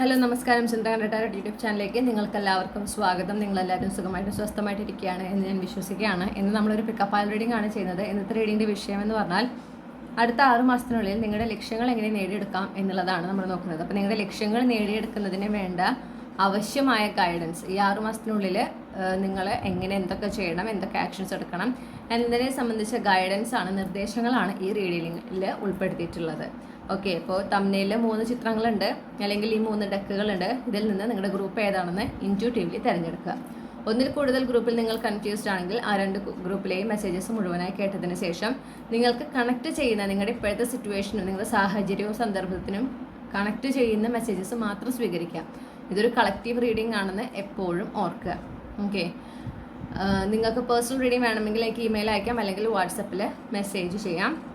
Hello നമസ്കാരം. ചിന്തകൻ retired YouTube ചാനലിലേക്ക് നിങ്ങൾക്ക് എല്ലാവർക്കും സ്വാഗതം. നിങ്ങളെല്ലാവരും സുഖമായിട്ട് സ്വസ്ഥമായിട്ട് ഇരിക്കുകയാണ് എന്ന് ഞാൻ വിശ്വസിക്കുകയാണ്. ഇന്ന് നമ്മളൊരു പിക്കപ്പ് ആൽ റീഡിംഗ് ആണ് ചെയ്യുന്നത്. ഇന്നത്തെ റീഡിങ്ങിന്റെ വിഷയം എന്ന് പറഞ്ഞാൽ അടുത്ത ആറു മാസത്തിനുള്ളിൽ നിങ്ങളുടെ ലക്ഷ്യങ്ങൾ എങ്ങനെ നേടിയെടുക്കാം എന്നുള്ളതാണ് നമ്മൾ നോക്കുന്നത്. അപ്പോൾ നിങ്ങളുടെ ലക്ഷ്യങ്ങൾ നേടിയെടുക്കുന്നതിന് വേണ്ട ആവശ്യമായ ഗൈഡൻസ് ഈ ആറു മാസത്തിനുള്ളിൽ നിങ്ങൾ എങ്ങനെ എന്തൊക്കെ ചെയ്യണം എന്തൊക്കെ ആക്ഷൻസ് എടുക്കണം എന്നതിനെ സംബന്ധിച്ച ഗൈഡൻസ് ആണ് നിർദ്ദേശങ്ങളാണ് ഈ റീഡിങ്ങിൽ ഉൾപ്പെടുത്തിയിട്ടുള്ളത്. ഓക്കെ ഇപ്പോൾ തമ്മിൽ മൂന്ന് ചിത്രങ്ങളുണ്ട്. അല്ലെങ്കിൽ ഈ മൂന്ന് ഡെക്കുകളുണ്ട് ഇതിൽ നിന്ന് നിങ്ങളുടെ ഗ്രൂപ്പ് ഏതാണെന്ന് ഇന്റ്യൂട്ടീവ്ലി തിരഞ്ഞെടുക്കുക. ഒന്നിൽ കൂടുതൽ ഗ്രൂപ്പിൽ നിങ്ങൾ കൺഫ്യൂസ്ഡ് ആണെങ്കിൽ ആ രണ്ട് ഗ്രൂപ്പിലെയും മെസ്സേജസ് മുഴുവനായി കേട്ടതിന് ശേഷം നിങ്ങൾക്ക് കണക്ട് ചെയ്യുന്ന നിങ്ങളുടെ ഇപ്പോഴത്തെ സിറ്റുവേഷനും നിങ്ങളുടെ സാഹചര്യവും സന്ദർഭത്തിനും കണക്ട് ചെയ്യുന്ന മെസ്സേജസ് മാത്രം സ്വീകരിക്കാം ഇതൊരു കളക്റ്റീവ് റീഡിംഗ് ആണെന്ന് എപ്പോഴും ഓർക്കുക. ഓക്കെ. നിങ്ങൾക്ക് പേഴ്സണൽ റീഡിംഗ് വേണമെങ്കിൽ എനിക്ക് ഇമെയിൽ അയക്കാം. അല്ലെങ്കിൽ വാട്സപ്പിൽ മെസ്സേജ് ചെയ്യാം.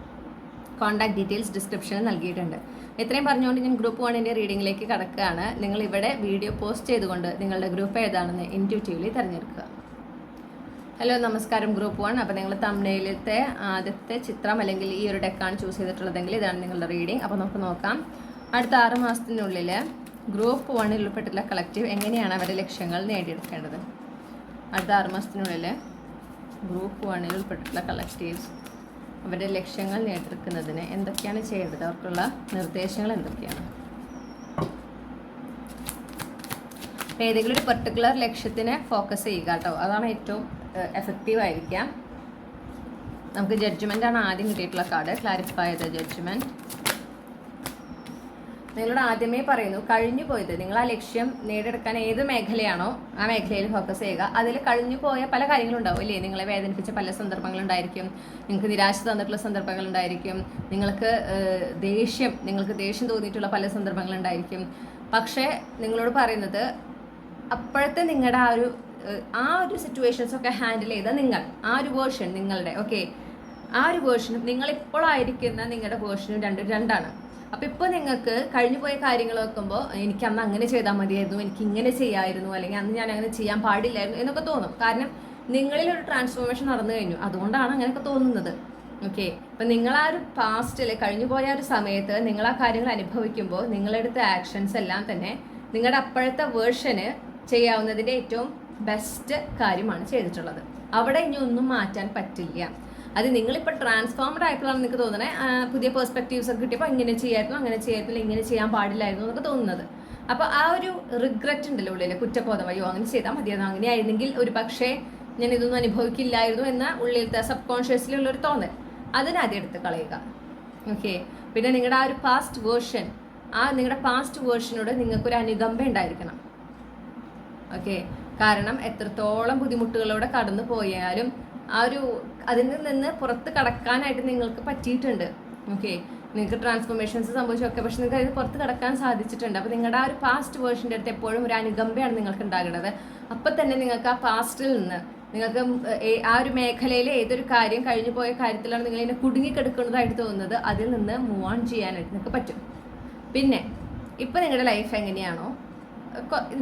കോൺടാക്ട് ഡീറ്റെയിൽസ് ഡിസ്ക്രിപ്ഷനിൽ നൽകിയിട്ടുണ്ട്. ഇത്രയും പറഞ്ഞുകൊണ്ട് ഞാൻ ഗ്രൂപ്പ് വണ്ണിന്റെ റീഡിംഗിലേക്ക് കടക്കുകയാണ്. നിങ്ങൾ ഇവിടെ വീഡിയോ പോസ്റ്റ് ചെയ്തുകൊണ്ട് നിങ്ങളുടെ ഗ്രൂപ്പ് ഏതാണെന്ന് ഇന്റ്യൂട്ടീവ്ലി തിരഞ്ഞെടുക്കുക. ഹലോ നമസ്കാരം ഗ്രൂപ്പ് വൺ അപ്പോൾ നിങ്ങൾ തമിഴിലത്തെ ആദ്യത്തെ ചിത്രം അല്ലെങ്കിൽ ഈ ഒരു ഡെക്കാണ് ചൂസ് ചെയ്തിട്ടുള്ളതെങ്കിൽ ഇതാണ് നിങ്ങളുടെ റീഡിംഗ് അപ്പോൾ നമുക്ക് നോക്കാം. അടുത്ത ആറ് മാസത്തിനുള്ളിൽ ഗ്രൂപ്പ് വണ്ണിൽ ഉൾപ്പെട്ടിട്ടുള്ള കളക്റ്റീവ് എങ്ങനെയാണ് അവരുടെ ലക്ഷ്യങ്ങൾ നേടിയെടുക്കേണ്ടത്? അടുത്ത ആറ് മാസത്തിനുള്ളിൽ ഗ്രൂപ്പ് വണ്ണിൽ ഉൾപ്പെട്ടിട്ടുള്ള കളക്റ്റീവ്സ് അവരുടെ ലക്ഷ്യങ്ങൾ നേടിയെടുക്കുന്നതിന് എന്തൊക്കെയാണ് ചെയ്യേണ്ടത്? അവർക്കുള്ള നിർദ്ദേശങ്ങൾ എന്തൊക്കെയാണ്? ഏതെങ്കിലും ഒരു പെർട്ടിക്കുലർ ലക്ഷ്യത്തിനെ ഫോക്കസ് ചെയ്യുക കേട്ടോ. അതാണ് ഏറ്റവും എഫക്റ്റീവ് ആയിരിക്കാം. നമുക്ക് ജഡ്ജ്മെന്റ് ആണ് ആദ്യം കിട്ടിയിട്ടുള്ള കാർഡ് ക്ലാരിഫൈ ചെയ്ത ജഡ്ജ്മെന്റ് നിങ്ങളോട് ആദ്യമേ പറയുന്നു കഴിഞ്ഞു പോയത്. നിങ്ങൾ ആ ലക്ഷ്യം നേടിയെടുക്കാൻ ഏത് മേഖലയാണോ ആ മേഖലയിൽ ഫോക്കസ് ചെയ്യുക. അതിൽ കഴിഞ്ഞു പോയ പല കാര്യങ്ങളും ഉണ്ടാവും അല്ലേ നിങ്ങളെ വേദനിപ്പിച്ച പല സന്ദർഭങ്ങളുണ്ടായിരിക്കും. നിങ്ങൾക്ക് നിരാശ തന്നിട്ടുള്ള സന്ദർഭങ്ങളുണ്ടായിരിക്കും. നിങ്ങൾക്ക് ദേഷ്യം നിങ്ങൾക്ക് ദേഷ്യം തോന്നിയിട്ടുള്ള പല സന്ദർഭങ്ങളുണ്ടായിരിക്കും. പക്ഷേ നിങ്ങളോട് പറയുന്നത് അപ്പോഴത്തെ നിങ്ങളുടെ ആ ഒരു ആ ഒരു സിറ്റുവേഷൻസ് ഒക്കെ ഹാൻഡിൽ ചെയ്ത നിങ്ങൾ ആ ഒരു വേർഷൻ നിങ്ങളുടെ ഓക്കെ ആ ഒരു വേർഷനും നിങ്ങളിപ്പോഴായിരിക്കുന്ന നിങ്ങളുടെ വേർഷനും രണ്ടും രണ്ടാണ്. അപ്പൊ ഇപ്പോൾ നിങ്ങൾക്ക് കഴിഞ്ഞു പോയ കാര്യങ്ങൾ വെക്കുമ്പോൾ എനിക്ക് അന്ന് അങ്ങനെ ചെയ്താൽ മതിയായിരുന്നു എനിക്ക് ഇങ്ങനെ ചെയ്യായിരുന്നു അല്ലെങ്കിൽ അന്ന് ഞാൻ അങ്ങനെ ചെയ്യാൻ പാടില്ലായിരുന്നു എന്നൊക്കെ തോന്നും. കാരണം നിങ്ങളിൽ ഒരു ട്രാൻസ്ഫോർമേഷൻ നടന്നു കഴിഞ്ഞു. അതുകൊണ്ടാണ് അങ്ങനെയൊക്കെ തോന്നുന്നത്. ഓക്കെ അപ്പം നിങ്ങൾ ആ ഒരു പാസ്റ്റിൽ കഴിഞ്ഞു പോയ ഒരു സമയത്ത് നിങ്ങൾ ആ കാര്യങ്ങൾ അനുഭവിക്കുമ്പോൾ നിങ്ങളെടുത്ത ആക്ഷൻസ് എല്ലാം തന്നെ നിങ്ങളുടെ അപ്പോഴത്തെ വേർഷന് ചെയ്യാവുന്നതിന്റെ ഏറ്റവും ബെസ്റ്റ് കാര്യമാണ് ചെയ്തിട്ടുള്ളത്. അവിടെ ഇനി ഒന്നും മാറ്റാൻ പറ്റില്ല. അത് നിങ്ങളിപ്പോൾ ട്രാൻസ്ഫോംഡ് ആയിട്ടുള്ള നിങ്ങൾക്ക് തോന്നണേ? പുതിയ പെർസ്പെക്റ്റീവ്സ് ഒക്കെ കിട്ടിയപ്പോൾ ഇങ്ങനെ ചെയ്യായിരുന്നു അങ്ങനെ ചെയ്യായിരുന്നു ഇങ്ങനെ ചെയ്യാൻ പാടില്ലായിരുന്നു എന്നൊക്കെ തോന്നുന്നത്. അപ്പോൾ ആ ഒരു റിഗ്രറ്റ് ഉണ്ടല്ലോ ഉള്ളിൽ കുറ്റബോധം അയ്യോ അങ്ങനെ ചെയ്താൽ മതിയായിരുന്നു അങ്ങനെ ആയിരുന്നെങ്കിൽ ഒരു പക്ഷേ ഞാൻ ഇതൊന്നും അനുഭവിക്കില്ലായിരുന്നു എന്ന ഉള്ളിലത്തെ സബ് കോൺഷ്യസിലുള്ളൊരു തോന്നൽ. അതിനാദ്യം എടുത്ത് കളയുക. ഓക്കെ പിന്നെ നിങ്ങളുടെ ആ ഒരു പാസ്റ്റ് വേർഷൻ ആ നിങ്ങളുടെ പാസ്റ്റ് വേർഷനോട് നിങ്ങൾക്കൊരു അനുകമ്പ ഉണ്ടായിരിക്കണം. ഓക്കെ കാരണം എത്രത്തോളം ബുദ്ധിമുട്ടുകളോടെ കടന്നു പോയാലും ആ ഒരു അതിൽ നിന്ന് പുറത്ത് കടക്കാനായിട്ട് നിങ്ങൾക്ക് പറ്റിയിട്ടുണ്ട്. ഓക്കെ നിങ്ങൾക്ക് ട്രാൻസ്ഫോർമേഷൻസ് സംഭവിച്ചൊക്കെ പക്ഷെ നിങ്ങൾക്ക് അതിന് പുറത്ത് കടക്കാൻ സാധിച്ചിട്ടുണ്ട്. അപ്പോൾ നിങ്ങളുടെ ആ ഒരു പാസ്റ്റ് വേർഷന്റെ അടുത്ത് എപ്പോഴും ഒരു അനുകമ്പയാണ് നിങ്ങൾക്ക് ഉണ്ടാകുന്നത് അപ്പം തന്നെ നിങ്ങൾക്ക് ആ പാസ്റ്റിൽ നിന്ന് നിങ്ങൾക്ക് ആ ഒരു മേഖലയിൽ ഏതൊരു കാര്യം കഴിഞ്ഞു പോയ കാര്യത്തിലാണ് നിങ്ങൾ ഇതിനെ കുടുങ്ങിക്കെടുക്കുന്നതായിട്ട് തോന്നുന്നത്. അതിൽ നിന്ന് മൂവ് ഓൺ ചെയ്യാനായിട്ട് നിങ്ങൾക്ക് പറ്റും. പിന്നെ ഇപ്പം നിങ്ങളുടെ ലൈഫ് എങ്ങനെയാണോ?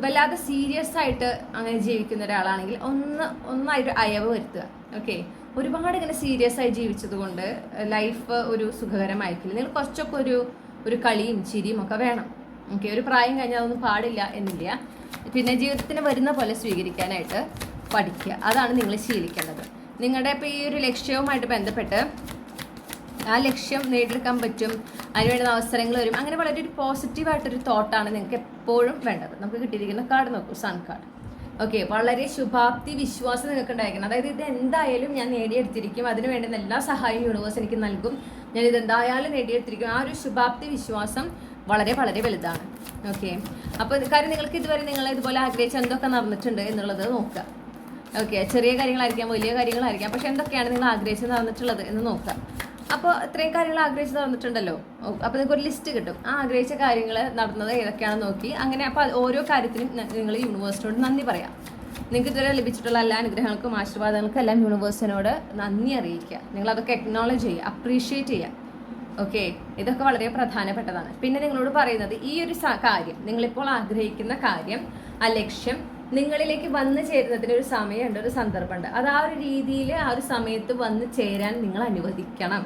വല്ലാതെ സീരിയസ് ആയിട്ട് അങ്ങനെ ജീവിക്കുന്ന ഒരാളാണെങ്കിൽ ഒന്ന് ഒന്നായിട്ട് അയവ് വരുത്തുക. ഓക്കെ ഒരുപാട് ഇങ്ങനെ സീരിയസ് ആയി ജീവിച്ചത് കൊണ്ട് ലൈഫ് ഒരു സുഖകരമായിരിക്കില്ല നിങ്ങൾ കുറച്ചൊക്കെ ഒരു ഒരു കളിയും ചിരിയും ഒക്കെ വേണം. ഓക്കെ ഒരു പ്രായം കഴിഞ്ഞാൽ അതൊന്നും പാടില്ല എന്നില്ല. പിന്നെ ജീവിതത്തിന് വരുന്ന പോലെ സ്വീകരിക്കാനായിട്ട് പഠിക്കുക. അതാണ് നിങ്ങൾ ശീലിക്കേണ്ടത്. നിങ്ങളുടെ ഇപ്പോൾ ഈ ഒരു ലക്ഷ്യവുമായിട്ട് ബന്ധപ്പെട്ട് ആ ലക്ഷ്യം നേടിയെടുക്കാൻ പറ്റും. അതിന് വേണ്ട അവസരങ്ങൾ വരും. അങ്ങനെ വളരെ ഒരു പോസിറ്റീവായിട്ടൊരു തോട്ടാണ് നിങ്ങൾക്ക് എപ്പോഴും വേണ്ടത്. നമുക്ക് കിട്ടിയിരിക്കുന്ന കാർഡ് നോക്കൂ സൺ കാർഡ് ഓക്കെ വളരെ ശുഭാപ്തി വിശ്വാസം നിങ്ങൾക്ക് ഉണ്ടായിരിക്കണം അതായത് ഇത് എന്തായാലും ഞാൻ നേടിയെടുത്തിരിക്കും. അതിന് വേണ്ടുന്ന എല്ലാ സഹായവും യൂണിവേഴ്സ് എനിക്ക് നൽകും. ഞാൻ ഇത് എന്തായാലും നേടിയെടുത്തിരിക്കും. ആ ഒരു ശുഭാപ്തി വിശ്വാസം വളരെ വളരെ വലുതാണ്. ഓക്കെ അപ്പോൾ കാര്യം നിങ്ങൾക്ക് ഇതുവരെ നിങ്ങൾ ഇതുപോലെ ആഗ്രഹിച്ച് എന്തൊക്കെ നടന്നിട്ടുണ്ട് എന്നുള്ളത് നോക്കുക. ഓക്കെ ചെറിയ കാര്യങ്ങളായിരിക്കാം വലിയ കാര്യങ്ങളായിരിക്കാം. പക്ഷെ എന്തൊക്കെയാണ് നിങ്ങൾ ആഗ്രഹിച്ച് നടന്നിട്ടുള്ളത് എന്ന് നോക്കുക. അപ്പോൾ ഇത്രയും കാര്യങ്ങൾ ആഗ്രഹിച്ച് നടന്നിട്ടുണ്ടല്ലോ. അപ്പോൾ നിങ്ങൾക്ക് ഒരു ലിസ്റ്റ് കിട്ടും. ആ ആഗ്രഹിച്ച കാര്യങ്ങൾ നടന്നത് ഏതൊക്കെയാണെന്ന് നോക്കി. അങ്ങനെ അപ്പോൾ ഓരോ കാര്യത്തിനും നിങ്ങൾ യൂണിവേഴ്സിനോട് നന്ദി പറയാം. നിങ്ങൾക്ക് ഇതുവരെ ലഭിച്ചിട്ടുള്ള എല്ലാ അനുഗ്രഹങ്ങൾക്കും ആശീർവാദങ്ങൾക്കും എല്ലാം യൂണിവേഴ്സിനോട് നന്ദി അറിയിക്കുക നിങ്ങൾ അതൊക്കെ എക്നോളജ് ചെയ്യുക അപ്രീഷിയേറ്റ് ചെയ്യുക. ഓക്കെ ഇതൊക്കെ വളരെ പ്രധാനപ്പെട്ടതാണ്. പിന്നെ നിങ്ങളോട് പറയുന്നത് ഈ ഒരു കാര്യം നിങ്ങളിപ്പോൾ ആഗ്രഹിക്കുന്ന കാര്യം ആ ലക്ഷ്യം നിങ്ങളിലേക്ക് വന്നു ചേരുന്നതിന് ഒരു സമയമുണ്ട് ഒരു സന്ദർഭമുണ്ട്. അത് ആ ഒരു രീതിയിൽ ആ ഒരു സമയത്ത് വന്നു ചേരാൻ നിങ്ങൾ അനുവദിക്കണം.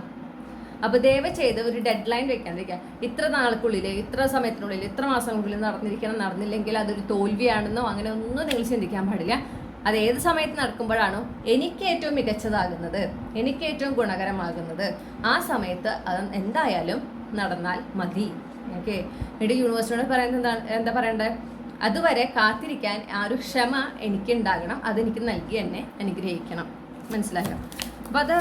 അപ്പോൾ ദയവ് ചെയ്ത് ഒരു ഡെഡ് ലൈൻ വെക്കാണ്ടിരിക്കുക ഇത്ര നാൾക്കുള്ളിൽ ഇത്ര സമയത്തിനുള്ളിൽ ഇത്ര മാസങ്ങൾക്കുള്ളിൽ നടന്നിരിക്കണം നടന്നില്ലെങ്കിൽ അതൊരു തോൽവിയാണെന്നോ അങ്ങനെ ഒന്നും നിങ്ങൾ ചിന്തിക്കാൻ പാടില്ല. അത് ഏത് സമയത്ത് നടക്കുമ്പോഴാണോ എനിക്ക് ഏറ്റവും മികച്ചതാകുന്നത് എനിക്ക് ഏറ്റവും ഗുണകരമാകുന്നത്. ആ സമയത്ത് അത് എന്തായാലും നടന്നാൽ മതി. ഓക്കെ എന്നിട്ട് യൂണിവേഴ്സിനോട് പറയുന്നത് എന്താണ് എന്താ പറയണ്ടേ? അതുവരെ കാത്തിരിക്കാൻ ആ ഒരു ക്ഷമ എനിക്ക് ഉണ്ടാകണം അതെനിക്ക് നൽകി എന്നെ അനുഗ്രഹിക്കണം. മനസ്സിലായോ? അപ്പം അത്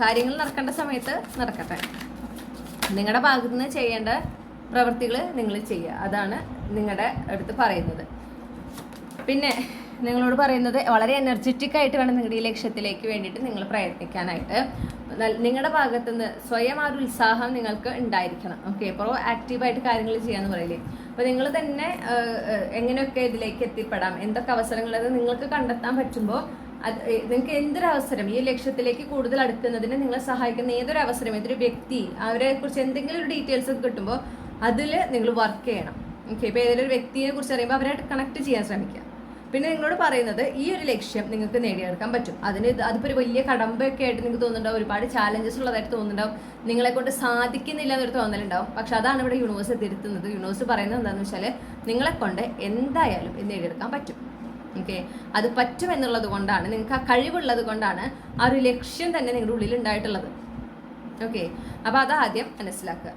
കാര്യങ്ങൾ നടക്കേണ്ട സമയത്ത് നടക്കട്ടെ. നിങ്ങളുടെ ഭാഗത്തു നിന്ന് ചെയ്യേണ്ട പ്രവൃത്തികൾ നിങ്ങൾ ചെയ്യുക. അതാണ് നിങ്ങളുടെ അടുത്ത് പറയുന്നത്. പിന്നെ നിങ്ങളോട് പറയുന്നത് വളരെ എനർജറ്റിക് ആയിട്ട് വേണം നിങ്ങളുടെ ഈ ലക്ഷ്യത്തിലേക്ക് വേണ്ടിയിട്ട് നിങ്ങൾ പ്രയത്നിക്കാനായിട്ട്. നിങ്ങളുടെ ഭാഗത്തു നിന്ന് സ്വയം ആ ഒരു ഉത്സാഹം നിങ്ങൾക്ക് ഉണ്ടായിരിക്കണം. ഓക്കെ അപ്പോൾ ആക്റ്റീവായിട്ട് കാര്യങ്ങൾ ചെയ്യാന്ന് പറയില്ലേ? അപ്പോൾ നിങ്ങൾ തന്നെ എങ്ങനെയൊക്കെ ഇതിലേക്ക് എത്തിപ്പെടാം? എന്തൊക്കെ അവസരങ്ങൾ നിങ്ങൾക്ക് കണ്ടെത്താൻ പറ്റുമ്പോൾ അത് നിങ്ങൾക്ക് എന്തൊരു അവസരം ഈ ലക്ഷ്യത്തിലേക്ക് കൂടുതൽ അടുക്കുന്നതിന് നിങ്ങളെ സഹായിക്കുന്ന ഏതൊരു അവസരം ഏതൊരു വ്യക്തി? അവരെ കുറിച്ച് എന്തെങ്കിലും ഒരു ഡീറ്റെയിൽസ് ഒക്കെ കിട്ടുമ്പോൾ അതിൽ നിങ്ങൾ വർക്ക് ചെയ്യണം. ഓക്കെ ഇപ്പോൾ ഏതെങ്കിലും ഒരു വ്യക്തിയെ കുറിച്ച് അറിയുമ്പോൾ അവരെ കണക്ട് ചെയ്യാൻ ശ്രമിക്കുക. പിന്നെ നിങ്ങളോട് പറയുന്നത് ഈ ഒരു ലക്ഷ്യം നിങ്ങൾക്ക് നേടിയെടുക്കാൻ പറ്റും. അതിന് അതിപ്പോ അതിപ്പോൾ ഒരു വലിയ കടമ്പയൊക്കെ ആയിട്ട് നിങ്ങൾക്ക് തോന്നുന്നുണ്ടാവും. ഒരുപാട് ചാലഞ്ചസ് ഉള്ളതായിട്ട് തോന്നുന്നുണ്ടാവും. നിങ്ങളെ കൊണ്ട് സാധിക്കുന്നില്ല എന്നൊരു തോന്നലുണ്ടാവും. പക്ഷെ അതാണ് ഇവിടെ യൂണിവേഴ്സ് തിരുത്തുന്നത്. യൂണിവേഴ്സ് പറയുന്നത് എന്താണെന്ന് വെച്ചാൽ നിങ്ങളെ കൊണ്ട് എന്തായാലും നേടിയെടുക്കാൻ പറ്റും. ഓക്കെ? അത് പറ്റും എന്നുള്ളത് കൊണ്ടാണ് നിങ്ങൾക്ക് ആ കഴിവുള്ളത് കൊണ്ടാണ് ആ ഒരു ലക്ഷ്യം തന്നെ നിങ്ങളുടെ ഉള്ളിൽ ഉണ്ടായിട്ടുള്ളത്. ഓക്കെ? അപ്പോൾ അതാദ്യം മനസ്സിലാക്കുക.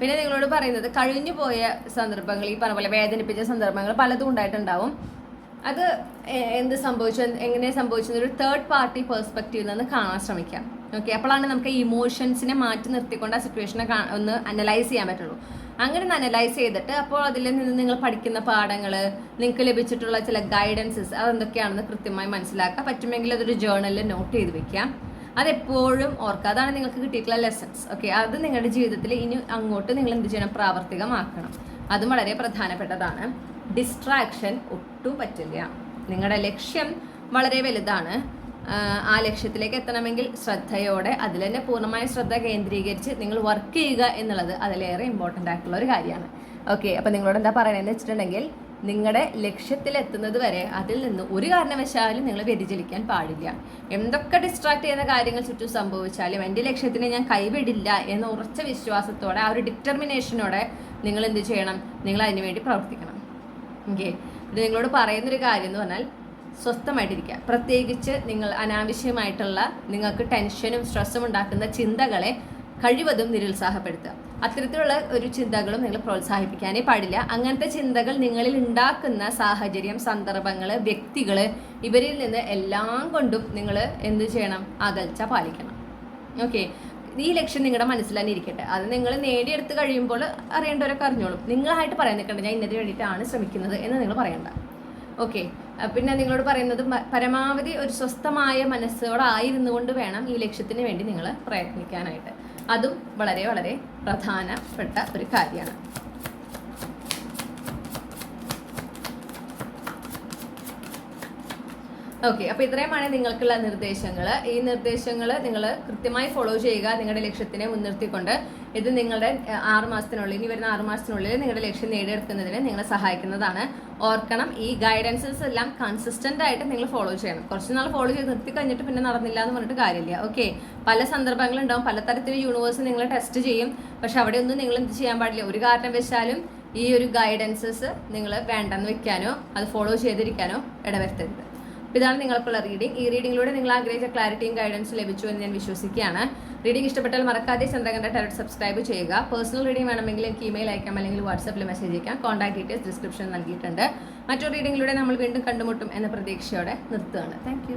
പിന്നെ നിങ്ങളോട് പറയുന്നത് കഴിഞ്ഞു പോയ സന്ദർഭങ്ങൾ ഈ പറഞ്ഞ പോലെ വേദനിപ്പിച്ച സന്ദർഭങ്ങൾ പലതും ഉണ്ടായിട്ടുണ്ടാവും. അത് എന്ത് സംഭവിച്ചു? എങ്ങനെ സംഭവിച്ചു? ഒരു തേർഡ് പാർട്ടി പെർസ്പെക്റ്റീവിൽ നിന്ന് കാണാൻ ശ്രമിക്കാം. ഓക്കെ അപ്പോഴാണ് നമുക്ക് ഇമോഷൻസിനെ മാറ്റി നിർത്തിക്കൊണ്ട് ആ സിറ്റുവേഷനെ ഒന്ന് അനലൈസ് ചെയ്യാൻ പറ്റുള്ളൂ. അങ്ങനെ ഒന്ന് അനലൈസ് ചെയ്തിട്ട് അപ്പോൾ അതിൽ നിന്ന് നിങ്ങൾ പഠിക്കുന്ന പാഠങ്ങൾ നിങ്ങൾക്ക് ലഭിച്ചിട്ടുള്ള ചില ഗൈഡൻസസ് അതെന്തൊക്കെയാണെന്ന് കൃത്യമായി മനസ്സിലാക്കുക പറ്റുമെങ്കിൽ അതൊരു ജേർണലിൽ നോട്ട് ചെയ്ത് വെക്കാം. അതെപ്പോഴും ഓർക്കുക. അതാണ് നിങ്ങൾക്ക് കിട്ടിയിട്ടുള്ള ലെസൺസ് ഓക്കെ അത് നിങ്ങളുടെ ജീവിതത്തിൽ ഇനി അങ്ങോട്ട് നിങ്ങൾ എന്ത് ചെയ്യണം? പ്രാവർത്തികമാക്കണം. അതും വളരെ പ്രധാനപ്പെട്ടതാണ്. ഡിസ്ട്രാക്ഷൻ ഒട്ടും പറ്റില്ല. നിങ്ങളുടെ ലക്ഷ്യം വളരെ വലുതാണ്. ആ ലക്ഷ്യത്തിലേക്ക് എത്തണമെങ്കിൽ ശ്രദ്ധയോടെ അതിൽ തന്നെ പൂർണമായ ശ്രദ്ധ കേന്ദ്രീകരിച്ച് നിങ്ങൾ വർക്ക് ചെയ്യുക എന്നുള്ളത് അതിലേറെ ഇമ്പോർട്ടന്റ് ആയിട്ടുള്ള ഒരു കാര്യമാണ്. ഓക്കെ അപ്പോൾ നിങ്ങളോട് എന്താ പറയണതെന്ന് വെച്ചിട്ടുണ്ടെങ്കിൽ നിങ്ങളുടെ ലക്ഷ്യത്തിലെത്തുന്നത് വരെ അതിൽ നിന്ന് ഒരു കാരണവശാലും നിങ്ങൾ വ്യതിചലിക്കാൻ പാടില്ല. എന്തൊക്കെ ഡിസ്ട്രാക്ട് ചെയ്യുന്ന കാര്യങ്ങൾ ചുറ്റും സംഭവിച്ചാലും എന്റെ ലക്ഷ്യത്തിനെ ഞാൻ കൈവിടില്ല എന്ന ഉറച്ച വിശ്വാസത്തോടെ ആ ഒരു ഡിറ്റർമിനേഷനോടെ നിങ്ങൾ എന്ത് ചെയ്യണം? നിങ്ങൾ അതിനു വേണ്ടി പ്രവർത്തിക്കണം. ഓക്കെ ഇത് നിങ്ങളോട് പറയുന്നൊരു കാര്യം എന്ന് പറഞ്ഞാൽ സ്വസ്ഥമായിട്ടിരിക്കുക. പ്രത്യേകിച്ച് നിങ്ങൾ അനാവശ്യമായിട്ടുള്ള നിങ്ങൾക്ക് ടെൻഷനും സ്ട്രെസ്സും ഉണ്ടാക്കുന്ന ചിന്തകളെ കഴിവതും നിരുത്സാഹപ്പെടുത്തുക. അത്തരത്തിലുള്ള ഒരു ചിന്തകളും നിങ്ങൾ പ്രോത്സാഹിപ്പിക്കാനേ പാടില്ല. അങ്ങനത്തെ ചിന്തകൾ നിങ്ങളിൽ ഉണ്ടാക്കുന്ന സാഹചര്യം സന്ദർഭങ്ങൾ വ്യക്തികൾ ഇവരിൽ നിന്ന് എല്ലാം കൊണ്ടും നിങ്ങൾ എന്ത് ചെയ്യണം? അകൽച്ച പാലിക്കണം. ഓക്കെ. ഈ ലക്ഷ്യം നിങ്ങളുടെ മനസ്സിൽ തന്നെ ഇരിക്കട്ടെ. അത് നിങ്ങൾ നേടിയെടുത്ത് കഴിയുമ്പോൾ അറിയേണ്ടവരൊക്കെ അറിഞ്ഞോളും. നിങ്ങളായിട്ട് പറയാൻ നിൽക്കണ്ട. ഞാൻ ഇന്നതിന് വേണ്ടിയിട്ടാണ് ശ്രമിക്കുന്നത് എന്ന് നിങ്ങൾ പറയണ്ട. ഓക്കെ. പിന്നെ നിങ്ങളോട് പറയുന്നത് പരമാവധി ഒരു സ്വസ്ഥമായ മനസ്സോടായിരുന്നു കൊണ്ട് വേണം ഈ ലക്ഷ്യത്തിന് വേണ്ടി നിങ്ങൾ പ്രയത്നിക്കാനായിട്ട്. അതും വളരെ വളരെ പ്രധാനപ്പെട്ട ഒരു കാര്യമാണ്. ഓക്കെ അപ്പോൾ ഇത്രയുമാണ് നിങ്ങൾക്കുള്ള നിർദ്ദേശങ്ങൾ ഈ നിർദ്ദേശങ്ങൾ നിങ്ങൾ കൃത്യമായി ഫോളോ ചെയ്യുക നിങ്ങളുടെ ലക്ഷ്യത്തിനെ മുൻനിർത്തിക്കൊണ്ട് ഇത് നിങ്ങളുടെ ആറു മാസത്തിനുള്ളിൽ ഇനി വരുന്ന ആറ് മാസത്തിനുള്ളിൽ നിങ്ങളുടെ ലക്ഷ്യം നേടിയെടുക്കുന്നതിന് നിങ്ങളെ സഹായിക്കുന്നതാണ്. ഓർക്കണം ഈ ഗൈഡൻസസ് എല്ലാം കൺസിസ്റ്റന്റ് ആയിട്ട് നിങ്ങൾ ഫോളോ ചെയ്യണം. കുറച്ച് നാൾ ഫോളോ ചെയ്ത് നിർത്തി കഴിഞ്ഞിട്ട് പിന്നെ നടന്നില്ല എന്ന് പറഞ്ഞിട്ട് കാര്യമില്ല. ഓക്കെ പല സന്ദർഭങ്ങളുണ്ടാവും പലതരത്തിൽ യൂണിവേഴ്സ് നിങ്ങൾ ടെസ്റ്റ് ചെയ്യും. പക്ഷെ അവിടെ ഒന്നും നിങ്ങൾ എന്ത് ചെയ്യാൻ പാടില്ല. ഒരു കാരണം വെച്ചാലും ഈ ഒരു ഗൈഡൻസസ് നിങ്ങൾ വേണ്ടെന്ന് വെക്കാനോ അത് ഫോളോ ചെയ്തിരിക്കാനോ ഇടവരുത്തരുത്. ഇതാണ് നിങ്ങൾക്കുള്ള റീഡിംഗ് ഈ റീഡിംഗിലൂടെ നിങ്ങൾ ആഗ്രഹിച്ച ക്ലാരിറ്റിയും ഗൈഡൻസും ലഭിച്ചു എന്ന് ഞാൻ വിശ്വസിക്കുകയാണ്. റീഡിംഗ് ഇഷ്ടപ്പെട്ടാൽ മറക്കാതെ ചന്ദ്രകണ്ഠ ടെററ്റ് സബ്സ്ക്രൈബ് ചെയ്യുക. പേഴ്സണൽ റീഡിംഗ് വേണമെങ്കിൽ എനിക്ക് ഇമെയിൽ അയക്കാം അല്ലെങ്കിൽ വാട്സാപ്പിൽ മെസ്സേജ് അയക്കാം. കോൺടാക്ട് ഡീറ്റെയിൽസ് ഡിസ്ക്രിപ്ഷൻ നൽകിയിട്ടുണ്ട്. മറ്റൊരു റീഡിംഗിലൂടെ നമ്മൾ വീണ്ടും കണ്ടുമുട്ടും എന്ന പ്രതീക്ഷയോടെ നിർത്തുകയാണ്. താങ്ക്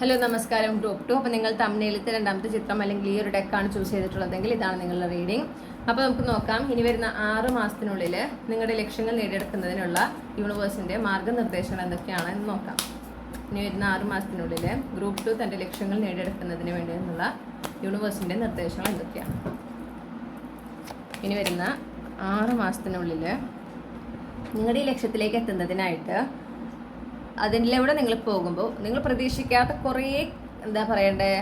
ഹലോ നമസ്കാരം. ഗ്രൂപ്പ് ടു അപ്പോൾ നിങ്ങൾ തമിഴിലത്തെ രണ്ടാമത്തെ ചിത്രം അല്ലെങ്കിൽ ഈ ഒരു ഡെക്കാണ് ചൂസ് ചെയ്തിട്ടുള്ളതെങ്കിൽ ഇതാണ് നിങ്ങളുടെ റീഡിംഗ് അപ്പോൾ നമുക്ക് നോക്കാം. ഇനി വരുന്ന ആറ് മാസത്തിനുള്ളിൽ നിങ്ങളുടെ ലക്ഷ്യങ്ങൾ നേടിയെടുക്കുന്നതിനുള്ള യൂണിവേഴ്സിന്റെ മാർഗനിർദ്ദേശങ്ങൾ എന്തൊക്കെയാണ് എന്ന് നോക്കാം. ഇനി വരുന്ന ആറ് മാസത്തിനുള്ളിൽ ഗ്രൂപ്പ് ടു തന്റെ ലക്ഷ്യങ്ങൾ നേടിയെടുക്കുന്നതിന് വേണ്ടിയുള്ള യൂണിവേഴ്സിന്റെ നിർദ്ദേശങ്ങൾ എന്തൊക്കെയാണ്? ഇനി വരുന്ന ആറ് മാസത്തിനുള്ളിൽ നിങ്ങളുടെ ഈ ലക്ഷ്യത്തിലേക്ക് എത്തുന്നതിനായിട്ട് അതിലൂടെ നിങ്ങൾ പോകുമ്പോൾ നിങ്ങൾ പ്രതീക്ഷിക്കാത്ത കുറേ എന്താ പറയണ്ടേ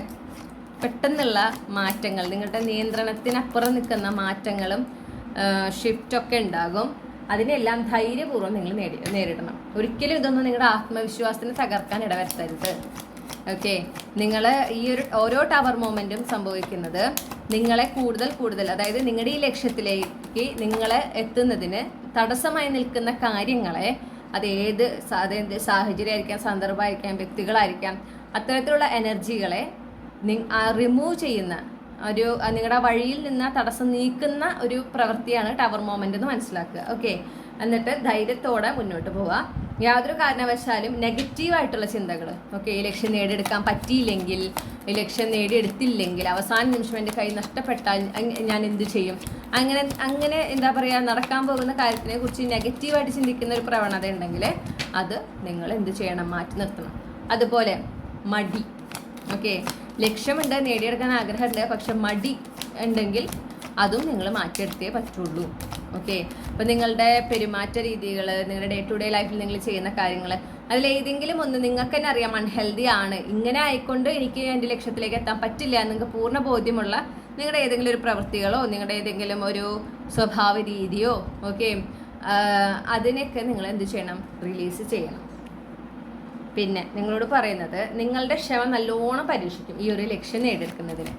പെട്ടെന്നുള്ള മാറ്റങ്ങൾ നിങ്ങളുടെ നിയന്ത്രണത്തിനപ്പുറം നിൽക്കുന്ന മാറ്റങ്ങളും ഷിഫ്റ്റൊക്കെ ഉണ്ടാകും. അതിനെല്ലാം ധൈര്യപൂർവം നിങ്ങൾ നേടി നേരിടണം. ഒരിക്കലും ഇതൊന്നും നിങ്ങളുടെ ആത്മവിശ്വാസത്തിന് തകർക്കാൻ ഇടവരുത്തരുത്. ഓക്കെ? നിങ്ങൾ ഈ ഒരു ഓരോ ടവർ മൊമെന്റും സംഭവിക്കുന്നത് നിങ്ങളെ കൂടുതൽ കൂടുതൽ അതായത് നിങ്ങളുടെ ഈ ലക്ഷ്യത്തിലേക്ക് നിങ്ങളെ എത്തുന്നതിന് തടസ്സമായി നിൽക്കുന്ന കാര്യങ്ങളെ അത് ഏത് അതെന്ത് സാഹചര്യമായിരിക്കാം സന്ദർഭമായിരിക്കാം വ്യക്തികളായിരിക്കാം അത്തരത്തിലുള്ള എനർജികളെ റിമൂവ് ചെയ്യുന്ന ഒരു നിങ്ങളുടെ വഴിയിൽ നിന്ന് തടസ്സം നീക്കുന്ന ഒരു പ്രവൃത്തിയാണ് ടവർ മോമെന്റ് എന്ന് മനസ്സിലാക്കുക. ഓക്കെ. എന്നിട്ട് ധൈര്യത്തോടെ മുന്നോട്ട് പോവുക യാതൊരു കാരണവശാലും നെഗറ്റീവായിട്ടുള്ള ചിന്തകൾ ഓക്കെ ഈ ലക്ഷ്യം നേടിയെടുക്കാൻ പറ്റിയില്ലെങ്കിൽ ഈ ലക്ഷ്യം നേടിയെടുത്തില്ലെങ്കിൽ അവസാന നിമിഷം എന്റെ കൈ നഷ്ടപ്പെട്ടാൽ ഞാൻ എന്ത് ചെയ്യും? അങ്ങനെ അങ്ങനെ എന്താ പറയുക നടക്കാൻ പോകുന്ന കാര്യത്തിനെ കുറിച്ച് നെഗറ്റീവായിട്ട് ചിന്തിക്കുന്ന ഒരു പ്രവണത ഉണ്ടെങ്കിൽ അത് നിങ്ങൾ എന്ത് ചെയ്യണം? മാറ്റി നിർത്തണം. അതുപോലെ മടി. ഓക്കെ? ലക്ഷ്യമുണ്ട് നേടിയെടുക്കാൻ ആഗ്രഹമുണ്ട് പക്ഷെ മടി ഉണ്ടെങ്കിൽ അതും നിങ്ങൾ മാറ്റിയെടുത്തേ പറ്റുള്ളൂ. ഓക്കെ? അപ്പം നിങ്ങളുടെ പെരുമാറ്റ രീതികൾ നിങ്ങളുടെ ഡേ ടു ഡേ ലൈഫിൽ നിങ്ങൾ ചെയ്യുന്ന കാര്യങ്ങൾ അതിലേതെങ്കിലും ഒന്ന് നിങ്ങൾക്ക് തന്നെ അറിയാം അൺഹെൽതി ആണ്. ഇങ്ങനെ ആയിക്കൊണ്ട് എനിക്ക് എന്റെ ലക്ഷ്യത്തിലേക്ക് എത്താൻ പറ്റില്ല നിങ്ങൾക്ക് പൂർണ ബോധ്യമുള്ള നിങ്ങളുടെ ഏതെങ്കിലും ഒരു പ്രവൃത്തികളോ നിങ്ങളുടെ ഏതെങ്കിലും ഒരു സ്വഭാവ രീതിയോ ഓക്കെ അതിനൊക്കെ നിങ്ങൾ എന്ത് ചെയ്യണം? റിലീസ് ചെയ്യണം. പിന്നെ നിങ്ങളോട് പറയുന്നത് നിങ്ങളുടെ ക്ഷമ നല്ലോണം പരീക്ഷിക്കും ഈ ഒരു ലക്ഷ്യം നേടിയെടുക്കുന്നതിന്.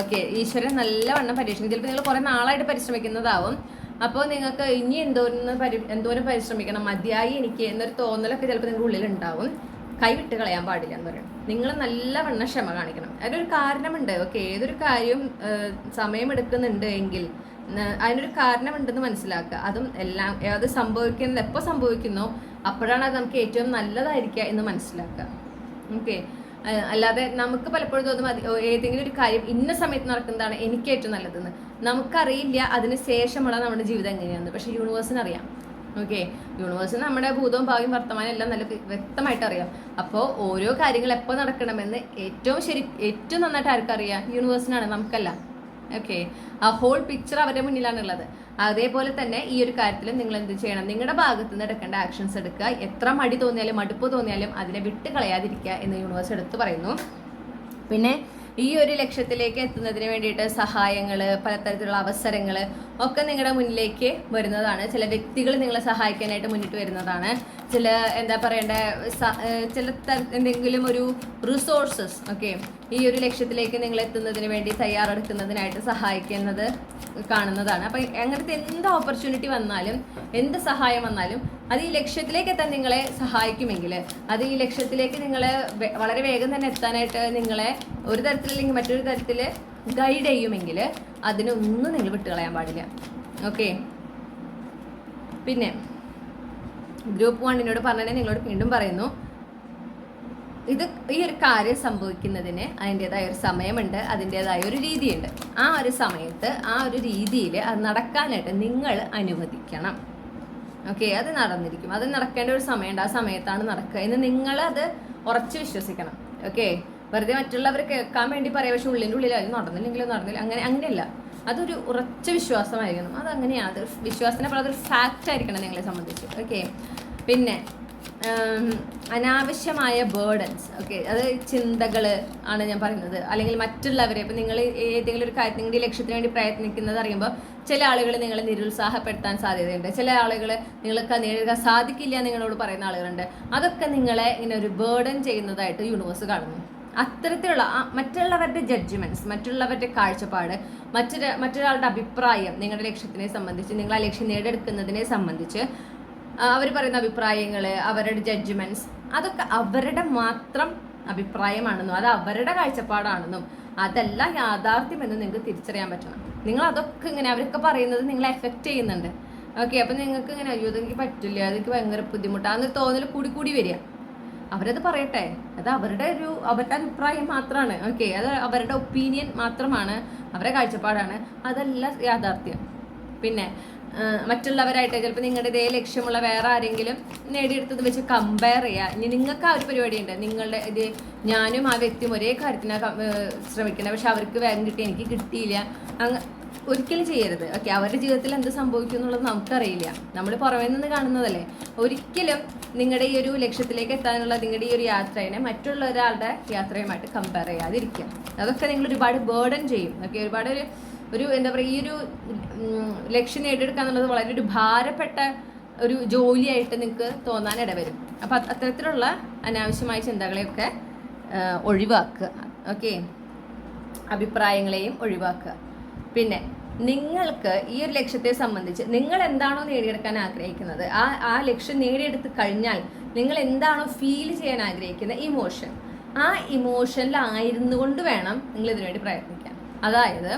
ഓക്കെ ഈശ്വരൻ നല്ലവണ്ണം പരീക്ഷിക്കും. ചിലപ്പോൾ നിങ്ങൾ കുറേ നാളായിട്ട് പരിശ്രമിക്കുന്നതാവും. അപ്പോൾ നിങ്ങൾക്ക് ഇനി എന്തോരം പരി എന്തോരം പരിശ്രമിക്കണം? മതിയായി എനിക്ക് എന്നൊരു തോന്നലൊക്കെ ചിലപ്പോൾ നിങ്ങളുടെ ഉള്ളിൽ ഉണ്ടാവും കൈവിട്ട് കളയാൻ പാടില്ല എന്ന് പറയണം. നിങ്ങൾ നല്ലവണ്ണം ക്ഷമ കാണിക്കണം. അതിനൊരു കാരണമുണ്ട്. ഓക്കെ ഏതൊരു കാര്യം ഏഹ്, സമയമെടുക്കുന്നുണ്ട് എങ്കിൽ അതിനൊരു കാരണമുണ്ടെന്ന് മനസ്സിലാക്കുക. അതും എല്ലാം അത് സംഭവിക്കുന്നത് എപ്പോൾ സംഭവിക്കുന്നോ അപ്പോഴാണ് അത് നമുക്ക് ഏറ്റവും നല്ലതായിരിക്കുക എന്ന് മനസ്സിലാക്കുക. ഓക്കെ അല്ലാതെ നമുക്ക് പലപ്പോഴും തോന്നും ഏതെങ്കിലും ഒരു കാര്യം ഇന്ന സമയത്ത് നടക്കുന്നതാണ് എനിക്ക് ഏറ്റവും നല്ലതെന്ന്. നമുക്കറിയില്ല അതിന് ശേഷമുള്ള നമ്മുടെ ജീവിതം എങ്ങനെയാണെന്ന്. പക്ഷെ യൂണിവേഴ്സിന് അറിയാം ഓക്കെ യൂണിവേഴ്സ് നമ്മുടെ ഭൂതവും ഭാവിയും വർത്തമാനം എല്ലാം നല്ല വ്യക്തമായിട്ട് അറിയാം. അപ്പോൾ ഓരോ കാര്യങ്ങൾ എപ്പോൾ നടക്കണമെന്ന് ഏറ്റവും ശരി ഏറ്റവും നന്നായിട്ട് ആർക്കറിയാം? യൂണിവേഴ്സിനാണ് നമുക്കല്ല. ഓക്കെ ആ ഹോൾ പിക്ചർ അവരുടെ മുന്നിലാണ് ഉള്ളത്. അതേപോലെ തന്നെ ഈ ഒരു കാര്യത്തിൽ നിങ്ങൾ എന്ത് ചെയ്യണം? നിങ്ങളുടെ ഭാഗത്ത് നിന്ന് എടുക്കേണ്ട ആക്ഷൻസ് എടുക്കുക. എത്ര മടി തോന്നിയാലും മടുപ്പ് തോന്നിയാലും അതിനെ വിട്ട് കളയാതിരിക്കുക എന്ന് യൂണിവേഴ്സ് എടുത്തു പറയുന്നു. പിന്നെ ഈ ഒരു ലക്ഷ്യത്തിലേക്ക് എത്തുന്നതിന് വേണ്ടിയിട്ട് സഹായങ്ങൾ പലതരത്തിലുള്ള അവസരങ്ങൾ ഒക്കെ നിങ്ങളുടെ മുന്നിലേക്ക് വരുന്നതാണ്. ചില വ്യക്തികൾ നിങ്ങളെ സഹായിക്കാനായിട്ട് മുന്നിട്ട് വരുന്നതാണ്. ചില എന്താ പറയേണ്ട ചില എന്തെങ്കിലും ഒരു റിസോഴ്സസ് ഓക്കെ ഈ ഒരു ലക്ഷ്യത്തിലേക്ക് നിങ്ങൾ എത്തുന്നതിന് വേണ്ടി തയ്യാറെടുക്കുന്നതിനായിട്ട് സഹായിക്കുന്നത് കാണുന്നതാണ്. അപ്പം അങ്ങനത്തെ എന്ത് ഓപ്പർച്യൂണിറ്റി വന്നാലും എന്ത് സഹായം വന്നാലും അത് ഈ ലക്ഷ്യത്തിലേക്ക് എത്താൻ നിങ്ങളെ സഹായിക്കുമെങ്കിൽ അത് ഈ ലക്ഷ്യത്തിലേക്ക് നിങ്ങൾ വളരെ വേഗം തന്നെ എത്താനായിട്ട് നിങ്ങളെ ഒരു തരത്തിലല്ലെങ്കിൽ മറ്റൊരു തരത്തിൽ ഗൈഡ് ചെയ്യുമെങ്കിൽ അതിനൊന്നും നിങ്ങൾ വിട്ടുകളയാൻ പാടില്ല. ഓക്കെ പിന്നെ ഗ്രൂപ്പ് വണ്ണിനോട് പറഞ്ഞതിനെ നിങ്ങളോട് വീണ്ടും പറയുന്നു. ഇത് ഈ ഒരു കാര്യം സംഭവിക്കുന്നതിന് അതിന്റെതായ ഒരു സമയമുണ്ട് അതിന്റെതായ ഒരു രീതിയുണ്ട്. ആ ഒരു സമയത്ത് ആ ഒരു രീതിയിൽ അത് നടക്കാനായിട്ട് നിങ്ങൾ അനുവദിക്കണം. ഓക്കെ അത് നടന്നിരിക്കും. അത് നടക്കേണ്ട ഒരു സമയമുണ്ട്. ആ സമയത്താണ് നടക്കുക. എന്ന് നിങ്ങൾ അത് ഉറച്ചു വിശ്വസിക്കണം. ഓക്കെ വെറുതെ മറ്റുള്ളവർ കേൾക്കാൻ വേണ്ടി പറയാം. പക്ഷെ ഉള്ളിന്റെ ഉള്ളിൽ അത് നടന്നില്ലെങ്കിലും നടന്നില്ല. അങ്ങനെ അങ്ങനെയല്ല. അതൊരു ഉറച്ച വിശ്വാസമായിരിക്കണം. അതങ്ങനെയാണ് അത് വിശ്വാസത്തിനെ പോലെ അതൊരു ഫാക്റ്റ് ആയിരിക്കണം നിങ്ങളെ സംബന്ധിച്ച്. ഓക്കെ പിന്നെ അനാവശ്യമായ ബേർഡൻസ് ഓക്കെ അത് ചിന്തകൾ ആണ് ഞാൻ പറയുന്നത്. അല്ലെങ്കിൽ മറ്റുള്ളവരെ ഇപ്പം നിങ്ങൾ ഏതെങ്കിലും ഒരു കാര്യത്തിന് വേണ്ടി ലക്ഷ്യത്തിന് വേണ്ടി പ്രയത്നിക്കുന്നത് അറിയുമ്പോൾ ചില ആളുകൾ നിങ്ങളെ നിരുത്സാഹപ്പെടുത്താൻ സാധ്യതയുണ്ട്. ചില ആളുകൾ നിങ്ങൾക്ക് നേടുക സാധിക്കില്ല നിങ്ങളോട് പറയുന്ന ആളുകളുണ്ട്. അതൊക്കെ നിങ്ങളെ ഇങ്ങനെ ഒരു ബേർഡൻ ചെയ്യുന്നതായിട്ട് യൂണിവേഴ്സ് കാണുന്നു. അത്തരത്തിലുള്ള മറ്റുള്ളവരുടെ ജഡ്ജ്മെന്റ്സ് മറ്റുള്ളവരുടെ കാഴ്ചപ്പാട് മറ്റൊരു മറ്റൊരാളുടെ അഭിപ്രായം നിങ്ങളുടെ ലക്ഷ്യത്തിനെ സംബന്ധിച്ച് നിങ്ങൾ ആ ലക്ഷ്യം നേടിയെടുക്കുന്നതിനെ സംബന്ധിച്ച് അവർ പറയുന്ന അഭിപ്രായങ്ങൾ അവരുടെ ജഡ്ജ്മെന്റ്സ് അതൊക്കെ അവരുടെ മാത്രം അഭിപ്രായമാണെന്നും അത് അവരുടെ കാഴ്ചപ്പാടാണെന്നും അതല്ല യാഥാർത്ഥ്യമെന്ന് നിങ്ങൾക്ക് തിരിച്ചറിയാൻ പറ്റണം. നിങ്ങൾ അതൊക്കെ ഇങ്ങനെ അവരൊക്കെ പറയുന്നത് നിങ്ങളെ എഫക്റ്റ് ചെയ്യുന്നുണ്ട്. ഓക്കെ അപ്പം നിങ്ങൾക്ക് ഇങ്ങനെ അയ്യോ എനിക്ക് പറ്റില്ല അതെനിക്ക് ഭയങ്കര ബുദ്ധിമുട്ടാന്ന് തോന്നൽ കൂടി കൂടി വരിക. അവരത് പറയട്ടെ. അത് അവരുടെ ഒരു അവരുടെ അഭിപ്രായം മാത്രമാണ് ഓക്കെ അത് അവരുടെ ഒപ്പീനിയൻ മാത്രമാണ് അവരുടെ കാഴ്ചപ്പാടാണ്. അതല്ല യാഥാർത്ഥ്യം. പിന്നെ മറ്റുള്ളവരായിട്ട് ചിലപ്പോൾ നിങ്ങളുടെ ഇതേ ലക്ഷ്യമുള്ള വേറെ ആരെങ്കിലും നേടിയെടുത്തത് വെച്ച് കമ്പയർ ചെയ്യുക ഇനി നിങ്ങൾക്ക് ആ ഒരു പരിപാടിയുണ്ട്. നിങ്ങളുടെ ഇത് ഞാനും ആ വ്യക്തിയും ഒരേ കാര്യത്തിനാണ് ശ്രമിക്കുന്നത് പക്ഷെ അവർക്ക് വേഗം കിട്ടി എനിക്ക് കിട്ടിയില്ല. അങ്ങ് ഒരിക്കലും ചെയ്യരുത്. ഓക്കെ അവരുടെ ജീവിതത്തിൽ എന്ത് സംഭവിക്കും എന്നുള്ളത് നമുക്കറിയില്ല. നമ്മൾ പുറമേ നിന്ന് കാണുന്നതല്ലേ. ഒരിക്കലും നിങ്ങളുടെ ഈ ഒരു ലക്ഷ്യത്തിലേക്ക് എത്താനുള്ള നിങ്ങളുടെ ഈ ഒരു യാത്രയെ മറ്റുള്ള ഒരാളുടെ യാത്രയുമായിട്ട് കമ്പയർ ചെയ്യാതിരിക്കുക. അതൊക്കെ നിങ്ങൾ ഒരുപാട് ബേർഡൻ ചെയ്യും. ഓക്കെ ഒരുപാട് ഒരു ഒരു എന്താ പറയുക ഈ ഒരു ലക്ഷ്യം നേടിയെടുക്കുക എന്നുള്ളത് വളരെ ഒരു ഭാരപ്പെട്ട ഒരു ജോലിയായിട്ട് നിങ്ങൾക്ക് തോന്നാൻ ഇടവരും. അപ്പം അത്തരത്തിലുള്ള അനാവശ്യമായ ചിന്തകളെയൊക്കെ ഒഴിവാക്കുക. ഓക്കെ? അഭിപ്രായങ്ങളെയും ഒഴിവാക്കുക. പിന്നെ നിങ്ങൾക്ക് ഈ ഒരു ലക്ഷ്യത്തെ സംബന്ധിച്ച് നിങ്ങൾ എന്താണോ നേടിയെടുക്കാൻ ആഗ്രഹിക്കുന്നത്? ആ ആ ലക്ഷ്യം നേടിയെടുത്ത് കഴിഞ്ഞാൽ നിങ്ങൾ എന്താണോ ഫീൽ ചെയ്യാൻ ആഗ്രഹിക്കുന്ന ഇമോഷൻ ആ ഇമോഷനിലായിരുന്നു കൊണ്ട് വേണം നിങ്ങൾ ഇതിനുവേണ്ടി പ്രയത്നിക്കാൻ. അതായത്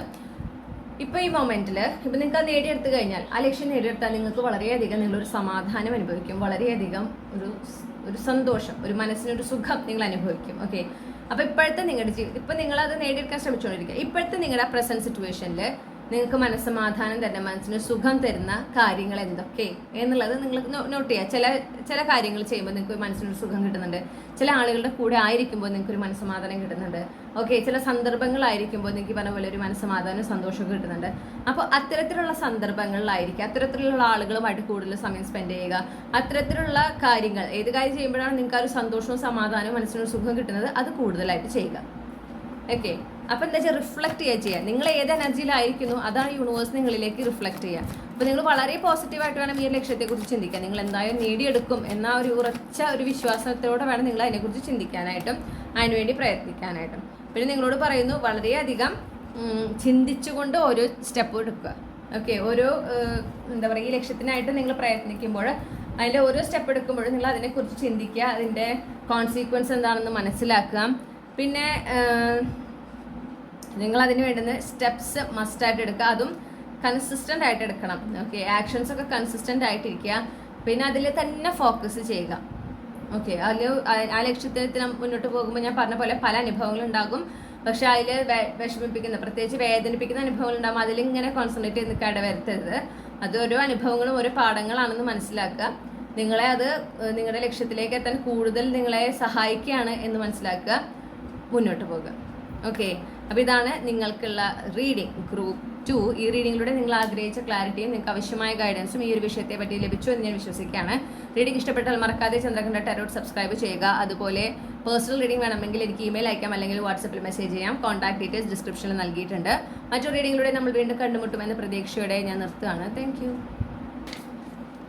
ഇപ്പൊ ഈ മൊമെന്റിൽ ഇപ്പൊ നിങ്ങൾക്ക് അത് നേടിയെടുത്തു കഴിഞ്ഞാൽ ആ ലക്ഷ്യം നേടിയെടുത്താൽ നിങ്ങൾക്ക് വളരെയധികം നിങ്ങളൊരു സമാധാനം അനുഭവിക്കും. വളരെയധികം ഒരു ഒരു സന്തോഷം ഒരു മനസ്സിനൊരു സുഖം നിങ്ങൾ അനുഭവിക്കും. ഓക്കെ അപ്പൊ ഇപ്പോഴത്തെ നിങ്ങളുടെ ജീവിതം ഇപ്പൊ നിങ്ങൾ അത് നേടിയെടുക്കാൻ ശ്രമിച്ചുകൊണ്ടിരിക്കുക. ഇപ്പോഴത്തെ നിങ്ങളുടെ പ്രസന്റ് സിറ്റുവേഷനിൽ നിങ്ങൾക്ക് മനസ്സമാധാനം തരുന്ന മനസ്സിന് സുഖം തരുന്ന കാര്യങ്ങൾ എന്തൊക്കെ എന്നുള്ളത് നിങ്ങൾ നോട്ട് ചെയ്യുക. ചില ചില കാര്യങ്ങൾ ചെയ്യുമ്പോൾ നിങ്ങൾക്ക് മനസ്സിനൊരു സുഖം കിട്ടുന്നുണ്ട്. ചില ആളുകളുടെ കൂടെ ആയിരിക്കുമ്പോൾ നിങ്ങൾക്ക് ഒരു മനസ്സമാധാനം കിട്ടുന്നുണ്ട്. ഓക്കെ ചില സന്ദർഭങ്ങളായിരിക്കുമ്പോൾ നിങ്ങൾക്ക് പറഞ്ഞ പോലെ ഒരു മനസ്സമാധാനം സന്തോഷം കിട്ടുന്നുണ്ട്. അപ്പോൾ അത്തരത്തിലുള്ള സന്ദർഭങ്ങളിലായിരിക്കും അത്തരത്തിലുള്ള ആളുകളുമായിട്ട് കൂടുതൽ സമയം സ്പെൻഡ് ചെയ്യുക. അത്തരത്തിലുള്ള കാര്യങ്ങൾ ഏത് കാര്യം ചെയ്യുമ്പോഴാണ് നിങ്ങൾക്ക് ആ ഒരു സന്തോഷവും സമാധാനവും മനസ്സിനൊരു സുഖം കിട്ടുന്നത്? അത് കൂടുതലായിട്ട് ചെയ്യുക. ഓക്കെ അപ്പൊ എന്താ വെച്ചാൽ റിഫ്ലക്ട് ചെയ്യുക ചെയ്യുക നിങ്ങൾ ഏത് എനർജിയിലായിരിക്കുന്നു അതാണ് യൂണിവേഴ്സ് നിങ്ങളിലേക്ക് റിഫ്ലക്ട് ചെയ്യുക അപ്പൊ നിങ്ങൾ വളരെ പോസിറ്റീവായിട്ട് വേണം ഈ ലക്ഷ്യത്തെ ലക്ഷ്യത്തെക്കുറിച്ച് ചിന്തിക്കാൻ. നിങ്ങൾ എന്തായാലും നേടിയെടുക്കും എന്ന ഒരു ഉറച്ച ഒരു വിശ്വാസത്തോടെ വേണം നിങ്ങൾ അതിനെക്കുറിച്ച് ചിന്തിക്കാനായിട്ടും അതിനുവേണ്ടി പ്രയത്നിക്കാനായിട്ടും. പിന്നെ നിങ്ങളോട് പറയുന്നു വളരെയധികം ചിന്തിച്ചുകൊണ്ട് ഓരോ സ്റ്റെപ്പ് എടുക്കുക. ഓക്കെ ഓരോ എന്താ പറയുക ഈ ലക്ഷ്യത്തിനായിട്ട് നിങ്ങൾ പ്രയത്നിക്കുമ്പോൾ അതിന്റെ ഓരോ സ്റ്റെപ്പ് എടുക്കുമ്പോഴും നിങ്ങൾ അതിനെക്കുറിച്ച് ചിന്തിക്കുക. അതിന്റെ കോൺസിക്വൻസ് എന്താണെന്ന് മനസ്സിലാക്കുക. പിന്നെ നിങ്ങൾ അതിന് വേണ്ടുന്ന സ്റ്റെപ്സ് മസ്റ്റ് മസ്റ്റായിട്ട് എടുക്കുക. അതും കൺസിസ്റ്റന്റ് ആയിട്ട് എടുക്കണം. ഓക്കെ ആക്ഷൻസ് ഒക്കെ കൺസിസ്റ്റന്റ് ആയിട്ടിരിക്കുക. പിന്നെ അതിൽ തന്നെ ഫോക്കസ് ചെയ്യുക. ഓക്കെ അതിൽ ആ ലക്ഷ്യത്തിന് മുന്നോട്ട് പോകുമ്പോൾ ഞാൻ പറഞ്ഞ പോലെ പല അനുഭവങ്ങളും ഉണ്ടാകും. പക്ഷെ അതിൽ വിഷമിപ്പിക്കുന്ന പ്രത്യേകിച്ച് വേദനിപ്പിക്കുന്ന അനുഭവങ്ങൾ ഉണ്ടാകും അതിലിങ്ങനെ കോൺസെൻട്രേറ്റ് ചെയ്ത് നിൽക്കാതെ വരുത്തരുത് അത് ഓരോ അനുഭവങ്ങളും ഓരോ പാഠങ്ങളാണെന്ന് മനസ്സിലാക്കുക. നിങ്ങളെ അത് നിങ്ങളുടെ ലക്ഷ്യത്തിലേക്ക് എത്താൻ കൂടുതൽ നിങ്ങളെ സഹായിക്കുകയാണ് എന്ന് മനസ്സിലാക്കുക. മുന്നോട്ട് പോകുക. ഓക്കെ അപ്പോൾ ഇതാണ് നിങ്ങൾക്കുള്ള റീഡിംഗ് ഗ്രൂപ്പ് ടു ഈ റീഡിങ്ങിലൂടെ നിങ്ങൾ ആഗ്രഹിച്ച ക്ലാരിറ്റിയും നിങ്ങൾക്ക് ആവശ്യമായ ഗൈഡൻസും ഈ ഒരു വിഷയത്തെ പറ്റി ലഭിച്ചു എന്ന് ഞാൻ വിശ്വസിക്കുകയാണ്. റീഡിംഗ് ഇഷ്ടപ്പെട്ടാൽ മറക്കാതെ ചന്ദ്രകണ്ഠ ടാരോട്ട് സബ്സ്ക്രൈബ് ചെയ്യുക. അതുപോലെ പേഴ്സണൽ റീഡിംഗ് വേണമെങ്കിൽ എനിക്ക് ഇമെയിൽ അയക്കാം അല്ലെങ്കിൽ വാട്സപ്പിൽ മെസ്സേജ് ചെയ്യാം. കോൺടാക്ട് ഡീറ്റെയിൽസ് ഡിസ്ക്രിപ്ഷനിൽ നൽകിയിട്ടുണ്ട്. മറ്റൊരു റീഡിങ്ങിലൂടെ നമ്മൾ വീണ്ടും കണ്ടുമുട്ടുമെന്ന പ്രതീക്ഷയോടെ ഞാൻ നിർത്തുകയാണ്. താങ്ക്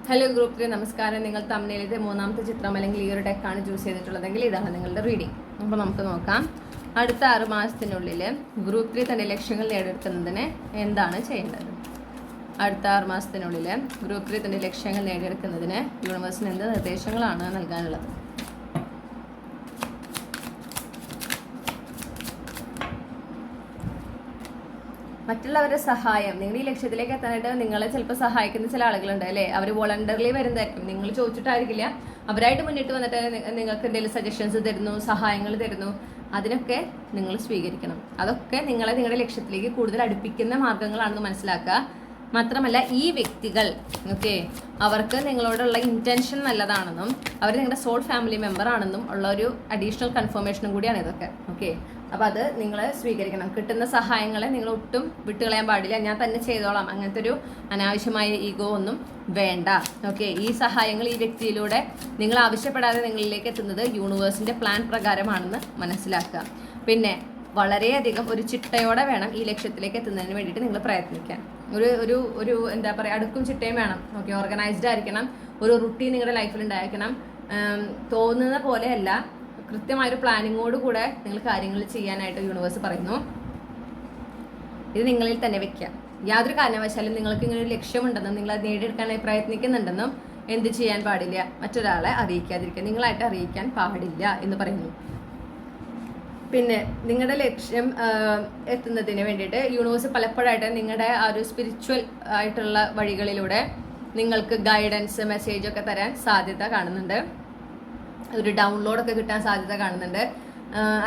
ഹലോ ഗ്രൂപ്പിലെ നമസ്കാരം. നിങ്ങൾ തമ്മിലിത് മൂന്നാമത്തെ ചിത്രം അല്ലെങ്കിൽ ഈ ഒരു ഡെക്കാണ് ചൂസ് ചെയ്തിട്ടുള്ളതെങ്കിൽ ഇതാണ് നിങ്ങളുടെ റീഡിംഗ് അപ്പോൾ നമുക്ക് നോക്കാം. അടുത്ത ആറ് മാസത്തിനുള്ളിൽ ഗ്രൂപ്പ് ത്രീ തന്റെ ലക്ഷ്യങ്ങൾ നേടിയെടുക്കുന്നതിന് എന്താണ് ചെയ്യേണ്ടത്? അടുത്ത ആറ് മാസത്തിനുള്ളിൽ ഗ്രൂപ്പ് ത്രീ തന്റെ ലക്ഷ്യങ്ങൾ നേടിയെടുക്കുന്നതിന് യൂണിവേഴ്സിന് എന്ത് നിർദ്ദേശങ്ങളാണ് നൽകാനുള്ളത്? മറ്റുള്ളവരുടെ സഹായം. നിങ്ങൾ ഈ ലക്ഷ്യത്തിലേക്ക് എത്താനായിട്ട് നിങ്ങളെ ചിലപ്പോൾ സഹായിക്കുന്ന ചില ആളുകളുണ്ട് അല്ലേ? അവർ വോളണ്ടറിലി വരുന്നതായിരിക്കും. നിങ്ങൾ ചോദിച്ചിട്ടായിരിക്കില്ല. അവരായിട്ട് മുന്നിട്ട് വന്നിട്ട് നിങ്ങൾക്ക് എന്തെങ്കിലും സജഷൻസ് തരുന്നു സഹായങ്ങൾ തരുന്നു. അതിനൊക്കെ നിങ്ങൾ സ്വീകരിക്കണം. അതൊക്കെ നിങ്ങളെ നിങ്ങളുടെ ലക്ഷ്യത്തിലേക്ക് കൂടുതൽ അടുപ്പിക്കുന്ന മാർഗങ്ങളാണെന്ന് മനസ്സിലാക്കുക. മാത്രമല്ല ഈ വ്യക്തികൾ ഓക്കെ അവർക്ക് നിങ്ങളോടുള്ള ഇന്റൻഷൻ നല്ലതാണെന്നും അവർ നിങ്ങളുടെ സോൾ ഫാമിലി മെമ്പർ ആണെന്നും ഉള്ള ഒരു അഡീഷണൽ കൺഫർമേഷനും കൂടിയാണ് ഇതൊക്കെ ഓക്കെ അപ്പോൾ അത് നിങ്ങൾ സ്വീകരിക്കണം. കിട്ടുന്ന സഹായങ്ങളെ നിങ്ങൾ ഒട്ടും വിട്ടുകളയാൻ പാടില്ല. ഞാൻ തന്നെ ചെയ്തോളാം. അങ്ങനത്തെ ഒരു അനാവശ്യമായ ഈഗോ ഒന്നും വേണ്ട ഓക്കെ ഈ സഹായങ്ങൾ ഈ വ്യക്തിയിലൂടെ നിങ്ങൾ ആവശ്യപ്പെടാതെ നിങ്ങളിലേക്ക് എത്തുന്നത് യൂണിവേഴ്സിന്റെ പ്ലാൻ പ്രകാരമാണെന്ന് മനസ്സിലാക്കുക. പിന്നെ വളരെയധികം ഒരു ചിട്ടയോടെ വേണം ഈ ലക്ഷ്യത്തിലേക്ക് എത്തുന്നതിന് വേണ്ടിയിട്ട് നിങ്ങൾ പ്രയത്നിക്കാൻ. ഒരു ഒരു ഒരു എന്താ പറയുക അടുക്കും ചിട്ടയും വേണം. ഓക്കെ ഓർഗനൈസ്ഡ് ആയിരിക്കണം. ഒരു റുട്ടീൻ നിങ്ങളുടെ ലൈഫിൽ ഉണ്ടായിരിക്കണം. തോന്നുന്ന പോലെയല്ല. കൃത്യമായൊരു പ്ലാനിങ്ങോട് കൂടെ നിങ്ങൾ കാര്യങ്ങൾ ചെയ്യാനായിട്ട് യൂണിവേഴ്സ് പറയുന്നു. ഇത് നിങ്ങളിൽ തന്നെ വെക്കുക. യാതൊരു കാരണവശാലും നിങ്ങൾക്ക് ഇങ്ങനെ ഒരു ലക്ഷ്യമുണ്ടെന്നും നിങ്ങൾ അത് നേടിയെടുക്കാനായി പ്രയത്നിക്കുന്നുണ്ടെന്നും എന്ത് ചെയ്യാൻ പാടില്ല? മറ്റൊരാളെ അറിയിക്കാതിരിക്കുക. നിങ്ങളായിട്ട് അറിയിക്കാൻ പാടില്ല എന്ന് പറയുന്നു. പിന്നെ നിങ്ങളുടെ ലക്ഷ്യം എത്തുന്നതിന് വേണ്ടിയിട്ട് യൂണിവേഴ്സ് പലപ്പോഴായിട്ട് നിങ്ങളുടെ ആ ഒരു സ്പിരിച്വൽ ആയിട്ടുള്ള വഴികളിലൂടെ നിങ്ങൾക്ക് ഗൈഡൻസ് മെസ്സേജ് ഒക്കെ തരാൻ സാധ്യത കാണുന്നുണ്ട്. ഒരു ഡൗൺലോഡ് ഒക്കെ കിട്ടാൻ സാധ്യത കാണുന്നുണ്ട്.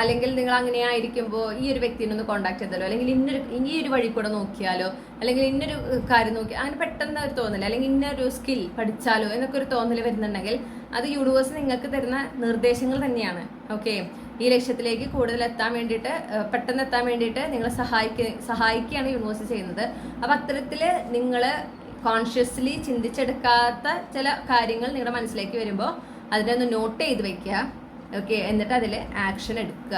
അല്ലെങ്കിൽ നിങ്ങൾ അങ്ങനെ ആയിരിക്കുമ്പോൾ ഈ ഒരു വ്യക്തിനെ ഒന്ന് കോൺടാക്ട് ചെയ്താലോ? അല്ലെങ്കിൽ ഇന്നൊരു ഈ ഒരു വഴി കൂടെ നോക്കിയാലോ? അല്ലെങ്കിൽ ഇന്നൊരു കാര്യം നോക്കി അങ്ങനെ പെട്ടെന്ന് ഒരു തോന്നൽ അല്ലെങ്കിൽ ഇന്നൊരു സ്കിൽ പഠിച്ചാലോ എന്നൊക്കെ ഒരു തോന്നൽ വരുന്നുണ്ടെങ്കിൽ അത് യൂണിവേഴ്സ് നിങ്ങൾക്ക് തരുന്ന നിർദ്ദേശങ്ങൾ തന്നെയാണ്. ഓക്കെ ഈ ലക്ഷ്യത്തിലേക്ക് കൂടുതൽ എത്താൻ വേണ്ടിയിട്ട് പെട്ടെന്ന് എത്താൻ വേണ്ടിയിട്ട് നിങ്ങളെ സഹായിക്ക സഹായിക്കുകയാണ് യൂണിവേഴ്സ് ചെയ്യുന്നത്. അപ്പം അത്തരത്തിൽ നിങ്ങൾ കോൺഷ്യസ്ലി ചിന്തിച്ചെടുക്കാത്ത ചില കാര്യങ്ങൾ നിങ്ങളുടെ മനസ്സിലേക്ക് വരുമ്പോൾ അതിനെ ഒന്ന് നോട്ട് ചെയ്ത് വെക്കുക. ഓക്കെ എന്നിട്ട് അതിൽ ആക്ഷൻ എടുക്കുക.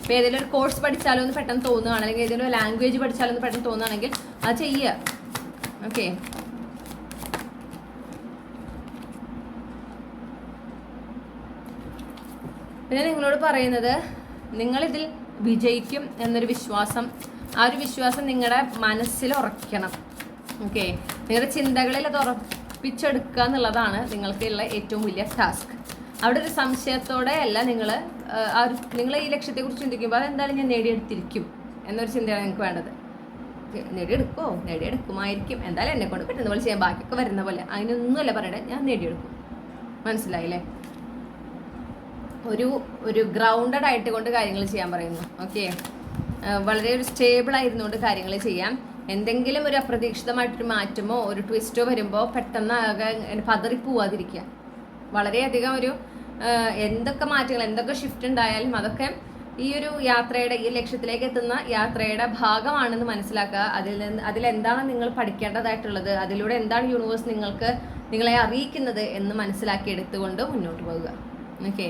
ഇപ്പം ഏതെങ്കിലും ഒരു കോഴ്സ് പഠിച്ചാലോ എന്ന് പെട്ടെന്ന് തോന്നുകയാണ് അല്ലെങ്കിൽ ഏതെങ്കിലും ലാംഗ്വേജ് പഠിച്ചാലോ എന്ന് പെട്ടെന്ന് തോന്നുകയാണെങ്കിൽ അത് ചെയ്യുക. ഓക്കെ പിന്നെ നിങ്ങളോട് പറയുന്നത് നിങ്ങളിതിൽ വിജയിക്കും എന്നൊരു വിശ്വാസം. ആ ഒരു വിശ്വാസം നിങ്ങളുടെ മനസ്സിൽ ഉറയ്ക്കണം. ഓക്കെ നിങ്ങളുടെ ചിന്തകളിൽ അത് ഉറപ്പിച്ചെടുക്കുക എന്നുള്ളതാണ് നിങ്ങൾക്കുള്ള ഏറ്റവും വലിയ ടാസ്ക് അവിടെ ഒരു സംശയത്തോടെ അല്ല നിങ്ങൾ ആ ഒരു നിങ്ങൾ ഈ ലക്ഷ്യത്തെക്കുറിച്ച് ചിന്തിക്കുമ്പോൾ അതെന്തായാലും ഞാൻ നേടിയെടുത്തിരിക്കും എന്നൊരു ചിന്തയാണ് നിങ്ങൾക്ക് വേണ്ടത്. നേടിയെടുക്കുമോ നേടിയെടുക്കുമായിരിക്കും. എന്തായാലും എന്നെ കൊണ്ട് പറ്റുന്ന പോലെ ചെയ്യാൻ ബാക്കിയൊക്കെ വരുന്ന പോലെ. അതിനൊന്നുമല്ല പറയണേ. ഞാൻ നേടിയെടുക്കും. മനസ്സിലായില്ലേ? ഒരു ഒരു ഗ്രൗണ്ടഡ് ആയിട്ട് കൊണ്ട് കാര്യങ്ങൾ ചെയ്യാൻ പറയുന്നു. ഓക്കെ വളരെ ഒരു സ്റ്റേബിൾ ആയിരുന്നുകൊണ്ട് കാര്യങ്ങൾ ചെയ്യാം. എന്തെങ്കിലും ഒരു അപ്രതീക്ഷിതമായിട്ടൊരു മാറ്റമോ ഒരു ട്വിസ്റ്റോ വരുമ്പോൾ പെട്ടെന്ന് പതറിപ്പോവാതിരിക്കുക വളരെയധികം ഒരു എന്തൊക്കെ മാറ്റങ്ങൾ എന്തൊക്കെ ഷിഫ്റ്റ് ഉണ്ടായാലും അതൊക്കെ ഈ ഒരു യാത്രയുടെ ഈ ലക്ഷ്യത്തിലേക്ക് എത്തുന്ന യാത്രയുടെ ഭാഗമാണെന്ന് മനസ്സിലാക്കുക. അതിൽ നിന്ന് അതിലെന്താണ് നിങ്ങൾ പഠിക്കേണ്ടതായിട്ടുള്ളത് അതിലൂടെ എന്താണ് യൂണിവേഴ്സ് നിങ്ങൾക്ക് നിങ്ങളെ അറിയിക്കുന്നത് എന്ന് മനസ്സിലാക്കി എടുത്തുകൊണ്ട് മുന്നോട്ട് പോവുക. ഓക്കെ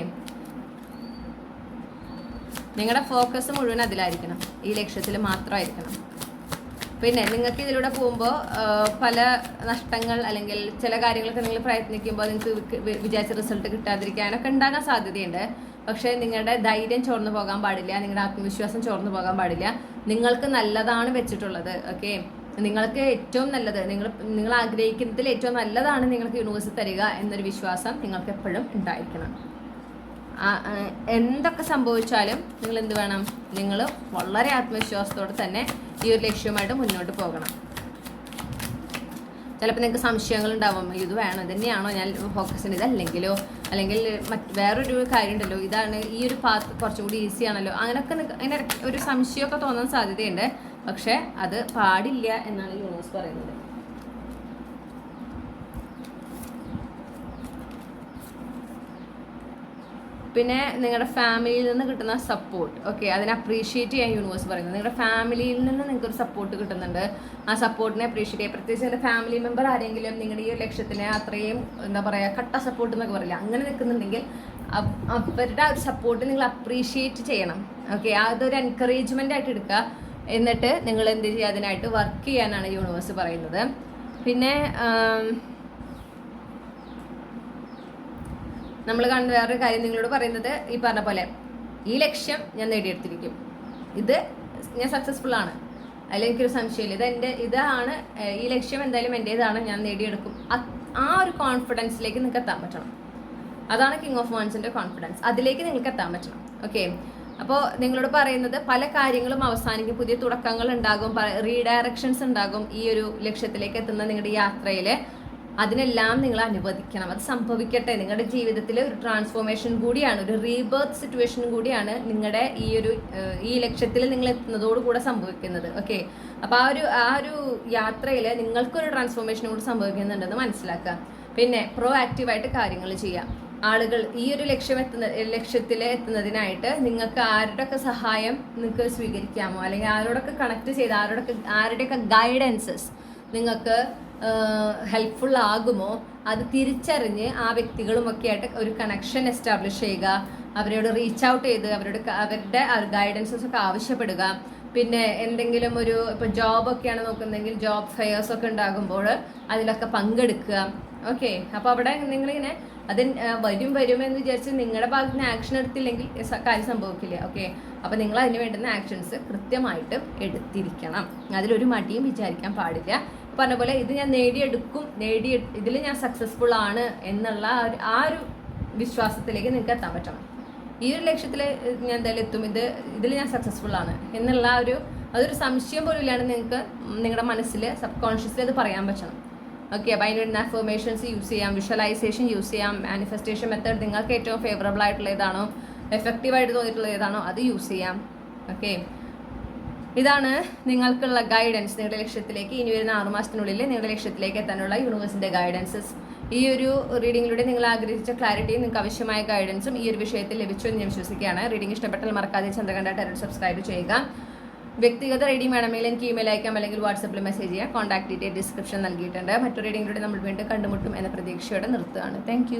നിങ്ങളുടെ ഫോക്കസ് മുഴുവൻ അതിലായിരിക്കണം. ഈ ലക്ഷ്യത്തിൽ മാത്രമായിരിക്കണം. പിന്നെ നിങ്ങൾക്ക് ഇതിലൂടെ പോകുമ്പോൾ പല നഷ്ടങ്ങൾ അല്ലെങ്കിൽ ചില കാര്യങ്ങളൊക്കെ നിങ്ങൾ പ്രയത്നിക്കുമ്പോൾ നിങ്ങൾക്ക് വിചാരിച്ച റിസൾട്ട് കിട്ടാതിരിക്കാനൊക്കെ ഉണ്ടാകാൻ സാധ്യതയുണ്ട്. പക്ഷേ നിങ്ങളുടെ ധൈര്യം ചോർന്നു പോകാൻ പാടില്ല നിങ്ങളുടെ ആത്മവിശ്വാസം ചോർന്നു പോകാൻ പാടില്ല. നിങ്ങൾക്ക് നല്ലതാണ് വെച്ചിട്ടുള്ളത് ഓക്കെ നിങ്ങൾക്ക് ഏറ്റവും നല്ലത് നിങ്ങൾ നിങ്ങൾ ആഗ്രഹിക്കുന്നതിൽ ഏറ്റവും നല്ലതാണ് നിങ്ങൾക്ക് യൂണിവേഴ്സ് തരിക എന്നൊരു വിശ്വാസം നിങ്ങൾക്ക് എപ്പോഴും ഉണ്ടായിരിക്കണം. എന്തൊക്കെ സംഭവിച്ചാലും നിങ്ങൾ എന്ത് വേണം? നിങ്ങൾ വളരെ ആത്മവിശ്വാസത്തോടെ തന്നെ ഈ ഒരു ലക്ഷ്യവുമായിട്ട് മുന്നോട്ട് പോകണം. ചിലപ്പോൾ നിങ്ങൾക്ക് സംശയങ്ങൾ ഉണ്ടാവും ഇത് വേണം ഇതന്നെയാണോ തന്നെയാണോ ഞാൻ ഫോക്കസ് ഇതല്ലെങ്കിലോ അല്ലെങ്കിൽ വേറൊരു കാര്യം ഉണ്ടല്ലോ ഇതാണ് ഈ ഒരു പാത്ത് കുറച്ചും കൂടി ഈസി ആണല്ലോ? അങ്ങനെയൊക്കെ അങ്ങനെ ഒരു സംശയമൊക്കെ തോന്നാൻ സാധ്യതയുണ്ട്. പക്ഷേ അത് പാടില്ല എന്നാണ് യൂണിവേഴ്സ് പറയുന്നത്. പിന്നെ നിങ്ങളുടെ ഫാമിലിയിൽ നിന്ന് കിട്ടുന്ന സപ്പോർട്ട് ഓക്കെ അതിനെ അപ്രീഷിയേറ്റ് ചെയ്യാൻ യൂണിവേഴ്സ് പറയുന്നത്. നിങ്ങളുടെ ഫാമിലിയിൽ നിന്ന് നിങ്ങൾക്ക് ഒരു സപ്പോർട്ട് കിട്ടുന്നുണ്ട്. ആ സപ്പോർട്ടിനെ അപ്രീഷിയേറ്റ് ചെയ്യുക പ്രത്യേകിച്ച് നിങ്ങളുടെ ഫാമിലി മെമ്പർ ആരെങ്കിലും നിങ്ങളുടെ ഈ ഒരു ലക്ഷ്യത്തിന് അത്രയും എന്താ പറയുക കട്ട സപ്പോർട്ട് എന്നൊക്കെ പറയില്ല? അങ്ങനെ നിൽക്കുന്നുണ്ടെങ്കിൽ അവ- അവരുടെ ആ ഒരു സപ്പോർട്ട് നിങ്ങൾ അപ്രീഷിയേറ്റ് ചെയ്യണം ഓക്കെ അതൊരു എൻകറേജ്മെന്റ് ആയിട്ട് എടുക്കുക. എന്നിട്ട് നിങ്ങൾ എന്ത് ചെയ്യുക? അതിനായിട്ട് വർക്ക് ചെയ്യാനാണ് യൂണിവേഴ്സ് പറയുന്നത്. പിന്നെ ആം, നമ്മൾ കാണുന്ന വേറൊരു കാര്യം നിങ്ങളോട് പറയുന്നത് ഈ പറഞ്ഞ പോലെ ഈ ലക്ഷ്യം ഞാൻ നേടിയെടുത്തിരിക്കും. ഇത് ഞാൻ സക്സസ്ഫുൾ ആണ്. അതിൽ എനിക്കൊരു സംശയമില്ല. ഇത് എന്റെ ഇതാണ് ഈ ലക്ഷ്യം എന്തായാലും എന്റേതാണ് ഞാൻ നേടിയെടുക്കും. ആ ഒരു കോൺഫിഡൻസിലേക്ക് നിങ്ങൾക്ക് എത്താൻ പറ്റണം. അതാണ് കിങ് ഓഫ് മോൺസിന്റെ കോൺഫിഡൻസ് അതിലേക്ക് നിങ്ങൾക്ക് എത്താൻ പറ്റണം. ഓക്കെ അപ്പോൾ നിങ്ങളോട് പറയുന്നത് പല കാര്യങ്ങളും അവസാനിക്കും പുതിയ തുടക്കങ്ങൾ ഉണ്ടാകും റീഡയറക്ഷൻസ് ഉണ്ടാകും ഈ ഒരു ലക്ഷ്യത്തിലേക്ക് എത്തുന്ന നിങ്ങളുടെ യാത്രയിൽ അതിനെല്ലാം നിങ്ങൾ അനുവദിക്കണം. അത് സംഭവിക്കട്ടെ. നിങ്ങളുടെ ജീവിതത്തിൽ ഒരു ട്രാൻസ്ഫോർമേഷൻ കൂടിയാണ് ഒരു റീബേർത്ത് സിറ്റുവേഷൻ കൂടിയാണ് നിങ്ങളുടെ ഈ ഒരു ഈ ലക്ഷ്യത്തിൽ നിങ്ങൾ എത്തുന്നതോടുകൂടെ സംഭവിക്കുന്നത്. ഓക്കെ അപ്പോൾ ആ ഒരു ആ ഒരു യാത്രയിൽ നിങ്ങൾക്കൊരു ട്രാൻസ്ഫോർമേഷൻ കൂടി സംഭവിക്കുന്നുണ്ടെന്ന് മനസ്സിലാക്കുക. പിന്നെ പ്രോ ആക്റ്റീവായിട്ട് കാര്യങ്ങൾ ചെയ്യാം ആളുകൾ ഈ ഒരു ലക്ഷ്യം എത്തുന്ന ലക്ഷ്യത്തിൽ എത്തുന്നതിനായിട്ട് നിങ്ങൾക്ക് ആരുടെയൊക്കെ സഹായം നിങ്ങൾക്ക് സ്വീകരിക്കാമോ? അല്ലെങ്കിൽ ആരോടൊക്കെ കണക്ട് ചെയ്ത് ആരോടൊക്കെ ആരുടെയൊക്കെ ഗൈഡൻസസ് നിങ്ങൾക്ക് ഹെൽപ്ഫുൾ ആകുമോ? അത് തിരിച്ചറിഞ്ഞ് ആ വ്യക്തികളുമൊക്കെ ആയിട്ട് ഒരു കണക്ഷൻ എസ്റ്റാബ്ലിഷ് ചെയ്യുക അവരോട് റീച്ച് ഔട്ട് ചെയ്ത് അവരോട് അവരുടെ ഗൈഡൻസസ് ഒക്കെ ആവശ്യപ്പെടുക. പിന്നെ എന്തെങ്കിലും ഒരു ഇപ്പോൾ ജോബൊക്കെയാണ് നോക്കുന്നതെങ്കിൽ ജോബ് ഫെയേഴ്സ് ഒക്കെ ഉണ്ടാകുമ്പോൾ അതിലൊക്കെ പങ്കെടുക്കുക. ഓക്കെ അപ്പോൾ അവിടെ നിങ്ങളിങ്ങനെ അത് വരും വരും എന്ന് വിചാരിച്ച് നിങ്ങളുടെ ഭാഗത്ത് നിന്ന് ആക്ഷൻ എടുത്തില്ലെങ്കിൽ കാര്യം സംഭവിക്കില്ല. ഓക്കെ അപ്പോൾ നിങ്ങൾ അതിന് വേണ്ടുന്ന ആക്ഷൻസ് കൃത്യമായിട്ട് എടുത്തിരിക്കണം. അതിലൊരു മടിയും വിചാരിക്കാൻ പാടില്ല. പറഞ്ഞ പോലെ ഇത് ഞാൻ നേടിയെടുക്കും നേടി ഇതിൽ ഞാൻ സക്സസ്ഫുൾ ആണ് എന്നുള്ള ആ ഒരു- വിശ്വാസത്തിലേക്ക് നിങ്ങൾക്ക് എത്താൻ പറ്റണം. ഈ ഒരു ലക്ഷ്യത്തിൽ ഞാൻ എന്തായാലും എത്തും. ഇത് ഇതിൽ ഞാൻ സക്സസ്ഫുൾ ആണ് എന്നുള്ള ഒരു അതൊരു സംശയം പോലും ഇല്ലാണ്ട് നിങ്ങൾക്ക് നിങ്ങളുടെ മനസ്സിൽ സബ് കോൺഷ്യസ്ലി അത് പറയാൻ പറ്റണം. ഓക്കെ അപ്പോൾ അതിന് വരുന്ന അഫർമേഷൻസ് യൂസ് ചെയ്യാം വിഷ്വലൈസേഷൻ യൂസ് ചെയ്യാം മാനിഫെസ്റ്റേഷൻ മെത്തേഡ് നിങ്ങൾക്ക് ഏറ്റവും ഫേവറബിൾ ആയിട്ടുള്ള ഏതാണോ എഫക്റ്റീവ് ആയിട്ട് തോന്നിയിട്ടുള്ള ഏതാണോ അത് യൂസ് ചെയ്യാം. ഓക്കെ ഇതാണ് നിങ്ങൾക്കുള്ള ഗൈഡൻസ് നിങ്ങളുടെ ലക്ഷ്യത്തിലേക്ക്. ഇനി വരുന്ന ആറ് മാസത്തിനുള്ളിൽ നിങ്ങളുടെ ലക്ഷ്യത്തിലേക്ക് എത്താനുള്ള യൂണിവേഴ്സിന്റെ ഗൈഡൻസസ് ഈ ഒരു റീഡിങ്ങിലൂടെ നിങ്ങൾ ആഗ്രഹിച്ച ക്ലാരിറ്റിയും നിങ്ങൾക്ക് ആവശ്യമായ ഗൈഡൻസും ഈ ഒരു വിഷയത്തിൽ ലഭിച്ചു എന്ന് ഞാൻ വിശ്വസിക്കുകയാണ്. റീഡിംഗ് ഇഷ്ടപ്പെട്ടാൽ മറക്കാതെ ചന്ദ്രകണ്ഠ ടെറൽ സബ്സ്ക്രൈബ് ചെയ്യുക. വ്യക്തിഗത റീഡിംഗ് വേണമെങ്കിൽ എനിക്ക് ഇമെയിൽ അയക്കാം അല്ലെങ്കിൽ വാട്സപ്പിൽ മെസ്സേജ് ചെയ്യാം. കോൺടാക്ട് ഡീറ്റെയിൽ ഡിസ്ക്രിപ്ഷൻ നൽകിയിട്ടുണ്ട്. മറ്റു റീഡിങ്ങിലൂടെ നമ്മൾ വീണ്ടും കണ്ടുമുട്ടും എന്ന പ്രതീക്ഷയോടെ നിർത്തുകയാണ്. താങ്ക്